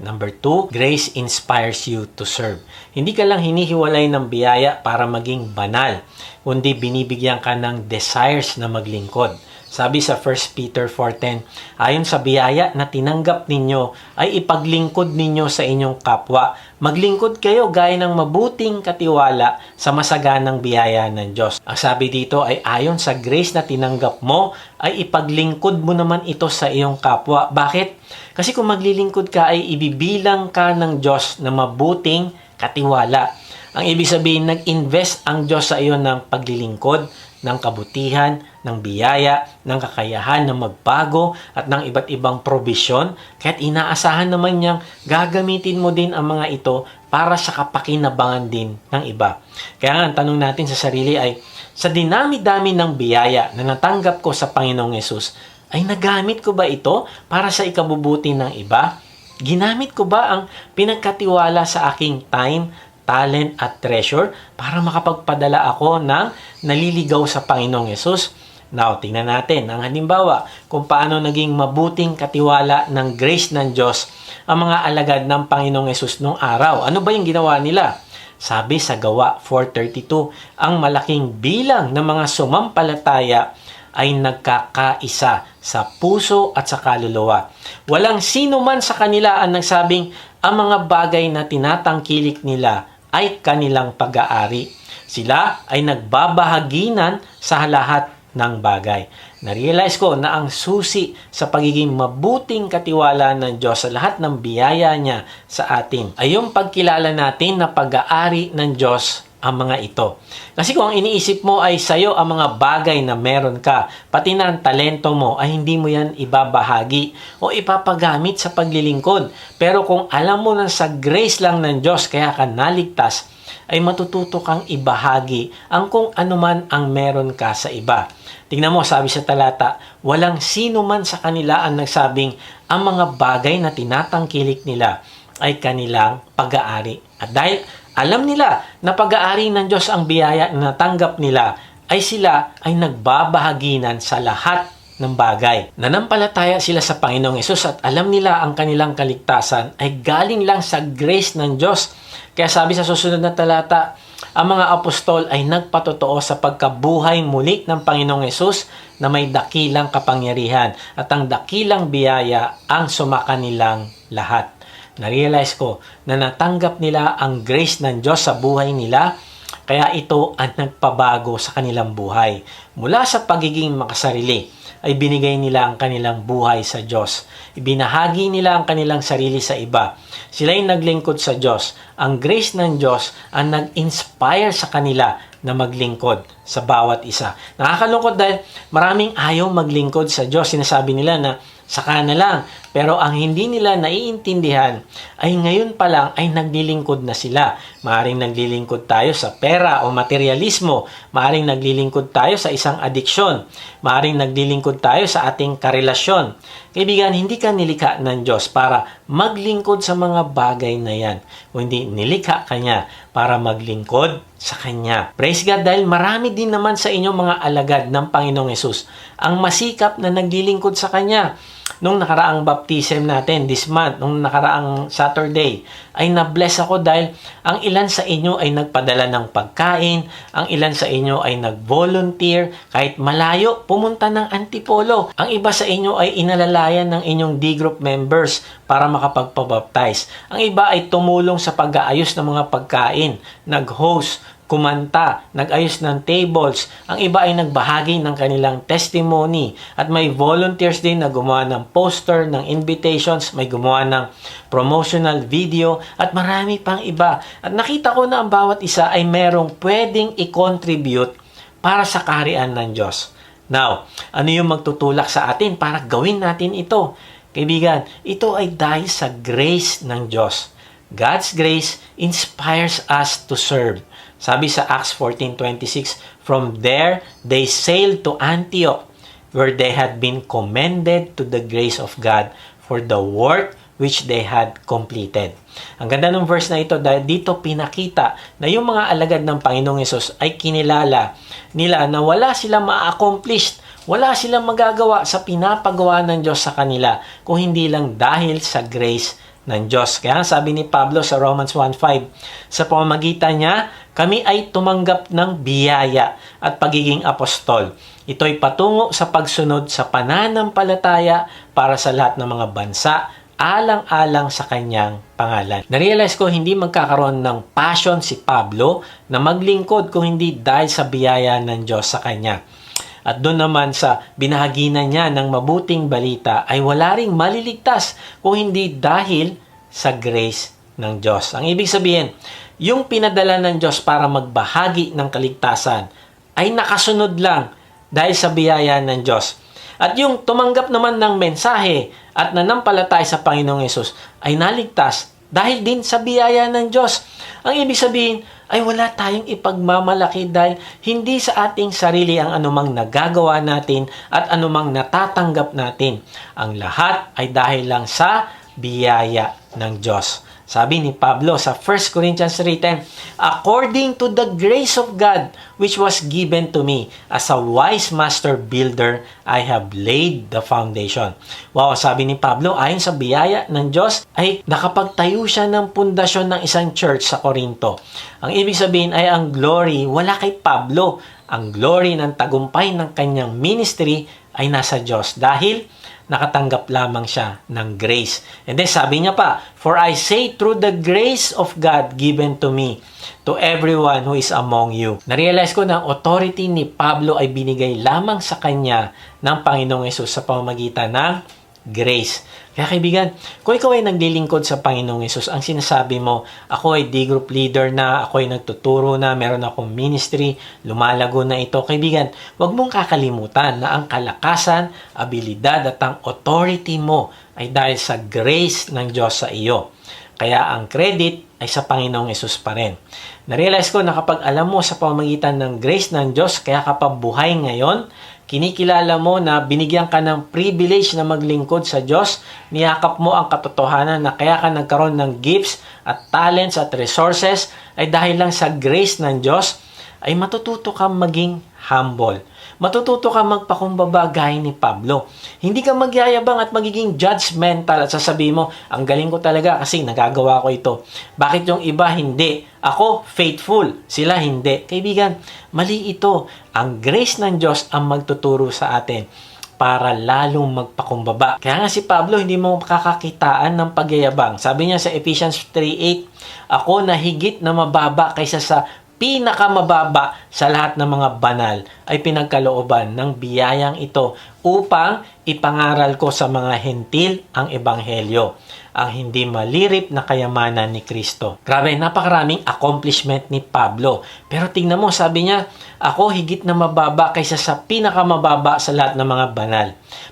Number two, grace inspires you to serve. Hindi ka lang hinihiwalay ng biyaya para maging banal, kundi binibigyan ka ng desires na maglingkod. Sabi sa 1 Peter 4.10, ayon sa biyaya na tinanggap ninyo, ay ipaglingkod ninyo sa inyong kapwa. Maglingkod kayo gaya ng mabuting katiwala sa masaganang biyaya ng Diyos. Ang sabi dito ay ayon sa grace na tinanggap mo, ay ipaglingkod mo naman ito sa iyong kapwa. Bakit? Kasi kung maglilingkod ka ay ibibilang ka ng Diyos na mabuting katiwala. Ang ibig sabihin, nag-invest ang Diyos sa iyo ng paglilingkod, ng kabutihan, ng biyaya, ng kakayahan na magbago at ng iba't ibang probisyon. Kaya't inaasahan naman niyang gagamitin mo din ang mga ito para sa kapakinabangan din ng iba. Kaya nga, ang tanong natin sa sarili ay, sa dinami-dami ng biyaya na natanggap ko sa Panginoong Yesus, ay nagamit ko ba ito para sa ikabubuti ng iba? Ginamit ko ba ang pinagkatiwala sa aking time, talent at treasure para makapagpadala ako ng naliligaw sa Panginoong Yesus. Now, tingnan natin ang halimbawa kung paano naging mabuting katiwala ng grace ng Diyos ang mga alagad ng Panginoong Yesus noong araw. Ano ba yung ginawa nila? Sabi sa gawa 432, ang malaking bilang ng mga sumampalataya ay nagkakaisa sa puso at sa kaluluwa. Walang sino man sa kanila ang nagsabing ang mga bagay na tinatangkilik nila ay kanilang pag-aari. Sila ay nagbabahaginan sa lahat ng bagay. Na-realize ko na ang susi sa pagiging mabuting katiwala ng Diyos sa lahat ng biyaya niya sa atin ay yung pagkilala natin na pag-aari ng Diyos ang mga ito. Kasi kung ang iniisip mo ay sayo ang mga bagay na meron ka, pati na ang talento mo ay hindi mo yan ibabahagi o ipapagamit sa paglilingkod. Pero kung alam mo na sa grace lang ng Diyos kaya ka naligtas, ay matututo kang ibahagi ang kung anuman ang meron ka sa iba. Tingnan mo, sabi sa talata, walang sino man sa kanila ang nagsabing ang mga bagay na tinatangkilik nila ay kanilang pag-aari. At dahil alam nila na pag-aari ng Diyos ang biyaya na natanggap nila, ay sila ay nagbabahaginan sa lahat ng bagay. Nanampalataya sila sa Panginoong Yesus at alam nila ang kanilang kaligtasan ay galing lang sa grace ng Diyos. Kaya sabi sa susunod na talata, ang mga apostol ay nagpatotoo sa pagkabuhay muli ng Panginoong Yesus na may dakilang kapangyarihan at ang dakilang biyaya ang sumakanilang lahat. Na-realize ko na natanggap nila ang grace ng Diyos sa buhay nila kaya ito ang nagpabago sa kanilang buhay. Mula sa pagiging makasarili ay binigay nila ang kanilang buhay sa Diyos. Ibinahagi nila ang kanilang sarili sa iba. Sila ay naglingkod sa Diyos. Ang grace ng Diyos ang nag-inspire sa kanila na maglingkod sa bawat isa. Nakakalungkot dahil maraming ayaw maglingkod sa Diyos. Sinasabi nila na saka na lang. Pero ang hindi nila naiintindihan ay ngayon pa lang ay naglilingkod na sila. Maaring naglilingkod tayo sa pera o materialismo. Maaring naglilingkod tayo sa isang adiksyon. Maaring naglilingkod tayo sa ating karelasyon. Kaibigan, hindi ka nilikha ng Diyos para maglingkod sa mga bagay na yan. Kundi nilikha ka niya para maglingkod sa Kanya. Praise God dahil marami din naman sa inyong mga alagad ng Panginoong Yesus ang masikap na naglilingkod sa Kanya nung nakaraang baptism natin this month, nung nakaraang Saturday, ay na-bless ako dahil ang ilan sa inyo ay nagpadala ng pagkain, ang ilan sa inyo ay nag-volunteer, kahit malayo, pumunta ng Antipolo. Ang iba sa inyo ay inalalayan ng inyong D-group members para makapagpabaptize. Ang iba ay tumulong sa pag-aayos ng mga pagkain, nag-host, kumanta, nag-ayos ng tables. Ang iba ay nagbahagi ng kanilang testimony at may volunteers din na gumawa ng poster, ng invitations, may gumawa ng promotional video at marami pang iba. At nakita ko na ang bawat isa ay merong pwedeng i-contribute para sa kaharian ng Diyos. Now, ano yung magtutulak sa atin para gawin natin ito? Kaibigan, ito ay dahil sa grace ng Diyos. God's grace inspires us to serve. Sabi sa Acts 14.26, From there, they sailed to Antioch, where they had been commended to the grace of God for the work which they had completed. Ang ganda ng verse na ito dahil dito pinakita na yung mga alagad ng Panginoong Yesus ay kinilala nila na wala silang ma-accomplished, wala silang magagawa sa pinapagawa ng Diyos sa kanila kung hindi lang dahil sa grace ng Diyos. Kaya sabi ni Pablo sa Romans 1.5, sa pamamagitan niya, kami ay tumanggap ng biyaya at pagiging apostol. Ito'y patungo sa pagsunod sa pananampalataya para sa lahat ng mga bansa alang-alang sa kanyang pangalan. Narealize ko hindi magkakaroon ng passion si Pablo na maglingkod kung hindi dahil sa biyaya ng Diyos sa kanya. At doon naman sa binahaginan niya ng mabuting balita ay wala ring maliligtas kung hindi dahil sa grace ng Diyos. Ang ibig sabihin, yung pinadala ng Diyos para magbahagi ng kaligtasan ay nakasunod lang dahil sa biyaya ng Diyos. At yung tumanggap naman ng mensahe at nanampalatay sa Panginoong Yesus ay naligtas dahil din sa biyaya ng Diyos. Ang ibig sabihin ay wala tayong ipagmamalaki dahil hindi sa ating sarili ang anumang nagagawa natin at anumang natatanggap natin. Ang lahat ay dahil lang sa biyaya ng Diyos. Sabi ni Pablo sa 1 Corinthians 3.10, According to the grace of God which was given to me, as a wise master builder, I have laid the foundation. Wow, sabi ni Pablo, ayon sa biyaya ng Diyos, ay nakapagtayo siya ng pundasyon ng isang church sa Korinto. Ang ibig sabihin ay ang glory wala kay Pablo. Ang glory ng tagumpay ng kanyang ministry ay nasa Diyos dahil nakatanggap lamang siya ng grace. And then sabi niya pa, For I say through the grace of God given to me, to everyone who is among you. Narealize ko na ang authority ni Pablo ay binigay lamang sa kanya ng Panginoong Yesus sa pamamagitan ng grace. Kaya kaibigan, kung ikaw ay naglilingkod sa Panginoong Yesus, ang sinasabi mo, ako ay D-group leader na, ako ay nagtuturo na, meron akong ministry, lumalago na ito. Kaibigan, huwag mong kakalimutan na ang kalakasan, abilidad at ang authority mo ay dahil sa grace ng Diyos sa iyo. Kaya ang credit ay sa Panginoong Yesus pa rin. Narealize ko na kapag alam mo sa pamamagitan ng grace ng Diyos, kaya kapag buhay ngayon, kinikilala mo na binigyan ka ng privilege na maglingkod sa Diyos, niyakap mo ang katotohanan na kaya ka nagkaroon ng gifts at talents at resources ay dahil lang sa grace ng Diyos, ay matututo kang maging humble. Matututo kang magpakumbaba gaya ni Pablo. Hindi ka magyayabang at magiging judgmental at sasabihin mo, ang galing ko talaga kasi nagagawa ko ito. Bakit yung iba hindi? Ako, faithful. Sila hindi. Kaibigan, mali ito. Ang grace ng Diyos ang magtuturo sa atin para lalong magpakumbaba. Kaya nga si Pablo, hindi mo makakakitaan ng pagyayabang. Sabi niya sa Ephesians 3.8, Ako na higit na mababa kaysa sa pinakamababa sa lahat ng mga banal ay pinagkalooban ng biyayang ito upang ipangaral ko sa mga hentil ang ebanghelyo, ang hindi malirip na kayamanan ni Kristo. Grabe, napakaraming accomplishment ni Pablo. Pero tingnan mo, sabi niya, ako higit na mababa kaysa sa pinakamababa sa lahat ng mga banal.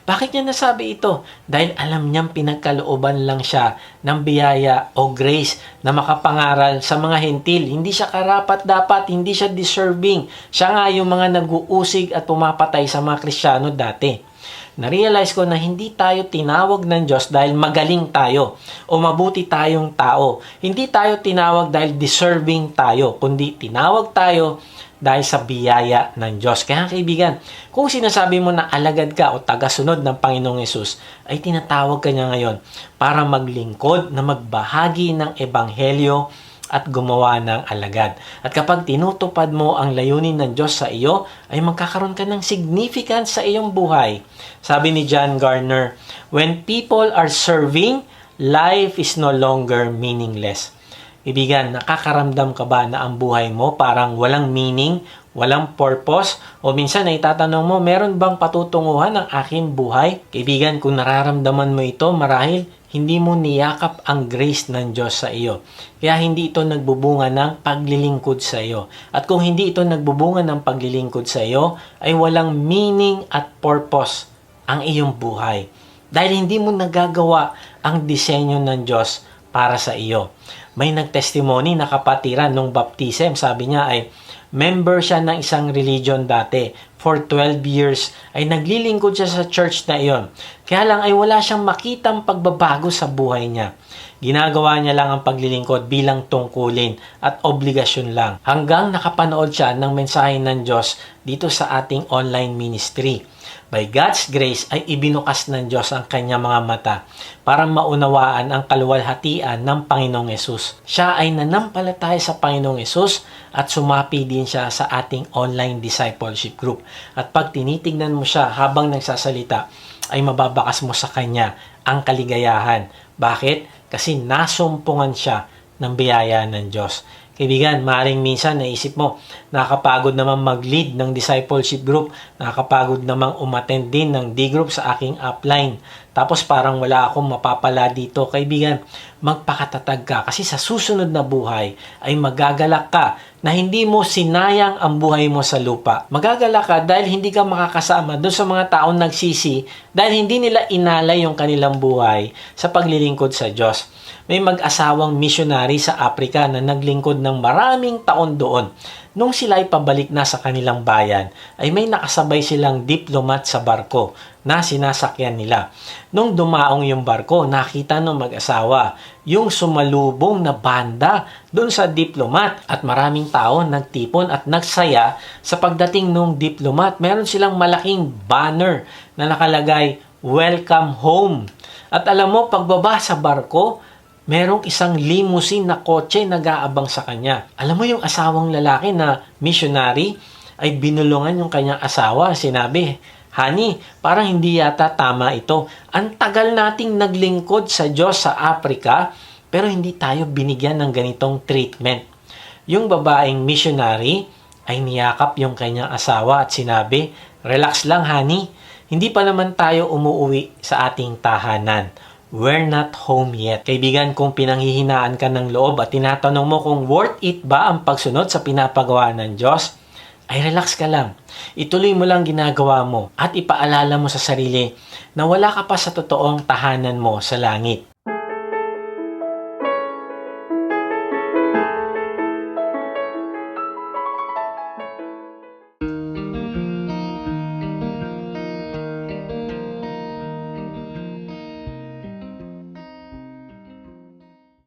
Bakit niya nasabi ito? Dahil alam niyang pinagkalooban lang siya ng biyaya o grace na makapangaral sa mga hentil. Hindi siya karapat dapat, hindi siya deserving. Siya nga yung mga nag-uusig at pumapatay sa mga Kristiyano dati na-realize ko na hindi tayo tinawag ng Diyos dahil magaling tayo o mabuti tayong tao. Hindi tayo tinawag dahil deserving tayo, kundi tinawag tayo dahil sa biyaya ng Diyos. Kaya kaibigan, kung sinasabi mo na alagad ka o tagasunod ng Panginoong Yesus, ay tinatawag ka niya ngayon para maglingkod na magbahagi ng Ebanghelyo at gumawa ng alagad. At kapag tinutupad mo ang layunin ng Diyos sa iyo, ay magkakaroon ka ng significance sa iyong buhay. Sabi ni John Garner, When people are serving, life is no longer meaningless. Ibigan, nakakaramdam ka ba na ang buhay mo parang walang meaning, walang purpose? O minsan ay tatanong mo, meron bang patutunguhan ang aking buhay? Kaibigan, kung nararamdaman mo ito, marahil hindi mo niyakap ang grace ng Diyos sa iyo. Kaya hindi ito nagbubunga ng paglilingkod sa iyo. At kung hindi ito nagbubunga ng paglilingkod sa iyo, ay walang meaning at purpose ang iyong buhay. Dahil hindi mo nagagawa ang disenyo ng Diyos para sa iyo. May nagtestimony na kapatiran nung baptism. Sabi niya ay, member siya ng isang religion dati. For 12 years ay naglilingkod siya sa church na iyon. Kaya lang ay wala siyang makitang pagbabago sa buhay niya. Ginagawa niya lang ang paglilingkod bilang tungkulin at obligasyon lang hanggang nakapanood siya ng mensahe ng Diyos dito sa ating online ministry. By God's grace ay ibinukas ng Diyos ang kanyang mga mata para maunawaan ang kaluwalhatian ng Panginoong Yesus. Siya ay nanampalataya sa Panginoong Yesus at sumapi din siya sa ating online discipleship group. At pag tinitignan mo siya habang nagsasalita, ay mababakas mo sa kanya ang kaligayahan. Bakit? Kasi nasumpungan siya ng biyaya ng Diyos. Kaibigan, maring minsan naisip mo, nakakapagod naman mag-lead ng discipleship group, nakakapagod namang umattend din ng D-group sa aking upline. Tapos parang wala akong mapapala dito. Kaibigan, magpakatatag ka kasi sa susunod na buhay ay magagalak ka na hindi mo sinayang ang buhay mo sa lupa. Magagalak ka dahil hindi ka makakasama doon sa mga taong nagsisi dahil hindi nila inalay yung kanilang buhay sa paglilingkod sa Diyos. May mag-asawang missionary sa Africa na naglingkod ng maraming taon doon. Nung sila ay pabalik na sa kanilang bayan, ay may nakasabay silang diplomat sa barko na sinasakyan nila. Nung dumaong yung barko, nakita ng mag-asawa yung sumalubong na banda doon sa diplomat at maraming tao nagtipon at nagsaya sa pagdating nung diplomat. Meron silang malaking banner na nakalagay, Welcome Home. At alam mo, pagbaba sa barko, merong isang limousine na kotse nag-aabang sa kanya. Alam mo yung asawang lalaki na missionary ay binulungan yung kanyang asawa. Sinabi, Honey, parang hindi yata tama ito. Ang tagal nating naglingkod sa Diyos sa Africa, pero hindi tayo binigyan ng ganitong treatment. Yung babaeng missionary ay niyakap yung kanyang asawa at sinabi, Relax lang, honey. Hindi pa naman tayo umuwi sa ating tahanan. We're not home yet. Kaibigan, kung pinanghihinaan ka ng loob at tinatanong mo kung worth it ba ang pagsunod sa pinapagawa ng Diyos, ay relax ka lang. Ituloy mo lang ginagawa mo at ipaalala mo sa sarili na wala ka pa sa totoong tahanan mo sa langit.